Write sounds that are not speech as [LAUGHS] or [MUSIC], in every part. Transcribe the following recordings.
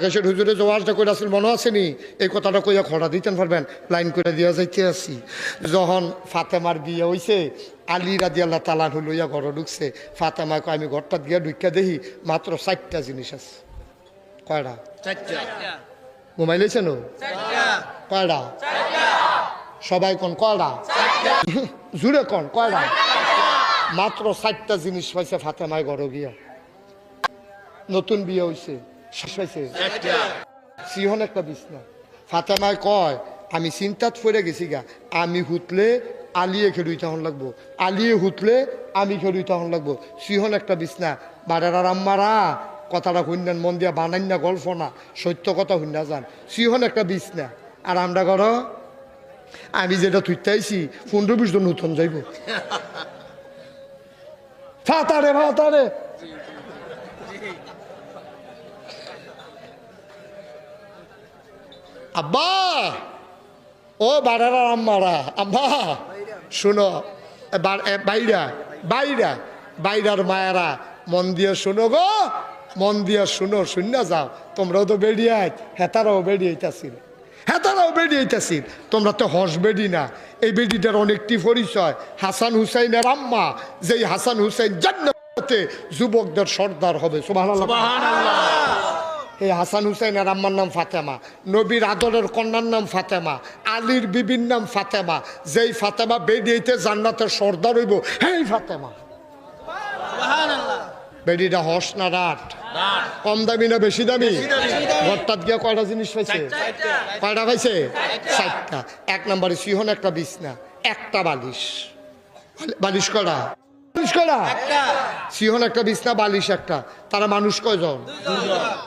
আকাশের হুজুরে ওয়াজটা করে আসল মনে আসেনি এই কথাটা কইয়া খড়া দিতেন পারবেন লাইন করে দিয়া যাইতে আসি। যখন ফাতেমার বিয়ে হইছে আলী রাদি আল্লাহ তালান লইয়া ঘর ঢুকছে ফাতেমা কয় আমি ঘরটা দিয়া ঢুকিয়া দেখি মাত্র চারটা জিনিস আছে। কয়টা? ঘুমাই লেছে নো? কয়টা? সবাই কোন কয়টা? জুড়ে কোন কয়টা? মাত্র চারটা জিনিস পাইছে ফাতেমায় ঘর গিয়া। নতুন বিয়ে হইছে। শেষ হয়েছে। সিহন একটা বিছনা। ফাতেমায় কয় আমি চিন্তাত পড়ে গেছি গা। আমি হুতলে আলিয়ে খেলুই তখন লাগবো। আলিয়ে হুতলে আমি খেলুই তখন লাগবো। সিহন একটা বিছনা। বাড়ার আম্মারা কথাটা শুনলেন মন দিয়া বানাই না গল্প না। সত্য কথা শুননা যান সিহন একটা বিছনা। আর আমরা ঘর আমি যেটা তুইতাইছি পনেরো বিশ জন নতুন যাইব। [LAUGHS] ফাতারে ফাতারে। আব্বা! ও বাড়ারা, আম্মারা আব্বা শুনো বাইরা বাইরা, বাইরার মায়েরা, মন দিয়ে শুনো গো, মন দিয়ে শুনো শূন্য যাও। তোমরাও তো বেরিয়ে হেতারাও বেরিয়েইতাছিল হেতারাও বেরিয়েইতাছিল তোমরা তো হস বেডি না। এই বেডিটার অনেকটি পরিচয়, হাসান হুসাইনের আম্মা, যেই হাসান হুসাইন জান্নাতে যুবকদের সর্দার হবে সুবহানাল্লাহ। এই হাসান হুসাইনের আম্মার নাম ফাতেমা। নবীর আদরের কন্যার নাম ফাতেমা। আলীর বিবির নাম ফাতেমা। যেই ফাতেমা বেডিয়েতে জান্নাতের সর্দার হইব হেই ফাতেমা। বেডিটা হস না রাট? কম দামি না বেশি দামি? ঘরটাত গিয়া কয়টা জিনিস পাইছে? কয়টা পাইছে? চারটা। এক নম্বরে সিহন একটা বিছনা একটা বালিশ। বালিশ কয়টা? সিহন একটা। বিছনা বালিশ একটা। তারা মানুষ কয়জন?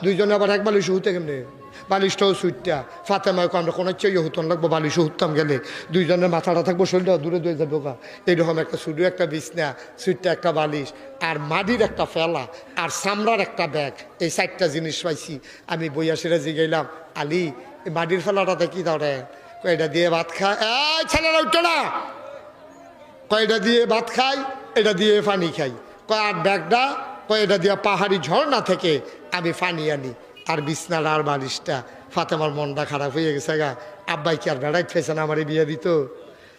দুইজনে। আবার এক বালিশ হুতে কেমনে? বালিশটাও সুইটটা। ফাতেমায় আমরা কোনো চেয়ে হুতন লাগবো বালিশ হুততাম গেলে। দুইজনের মাথাটা থাকব শরীরটা দূরে দূরে যাব গা। এইরকম একটা শুধু একটা বিছনা সুইটটা একটা বালিশ আর মাটির একটা ফেলা আর চামড়ার একটা ব্যাগ। এই চারটা জিনিস পাইছি। আমি বইয়া সেরা জিগাইলাম আলি এই মাটির ফেলাটাতে কি ধরে? এটা দিয়ে ভাত খায় ছেলেরা উঠো না। কয়টা দিয়ে ভাত খাই এটা দিয়ে পানি খাই। কয় আর ব্যাগটা? কয়, এটা দিয়ে পাহাড়ি ঝর্ণা থেকে আমি পানি আনি। আর বিছনার আর বালিশটা। ফাতেমার মনটা খারাপ হয়ে গেছে গা। আব্বাই কি আর বেড়াই না আমার বিয়ে দিত?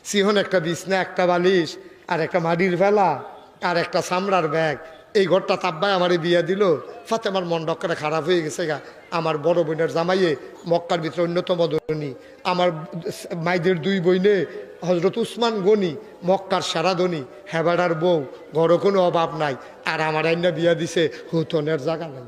সিহন একটা বিছনা, একটা বালিশ, আর একটা মাটির ফেলা, আর একটা চামড়ার ব্যাগ। এই ঘরটা তাব্বাই আমার বিয়া দিল। ফাতে আমার মন ডক্করে খারাপ হয়ে গেছে গা। আমার বড় বোনের জামাইয়ে মক্কার ভিতরে অন্যতম ধনী। আমার মাইদের দুই বইনে হজরত উসমান গনি, মক্কার সারা ধনী। হেবাডার বউ, ঘরও কোনো অভাব নাই। আর আমার আইনা বিয়া দিছে, হুতনের জায়গা নাই।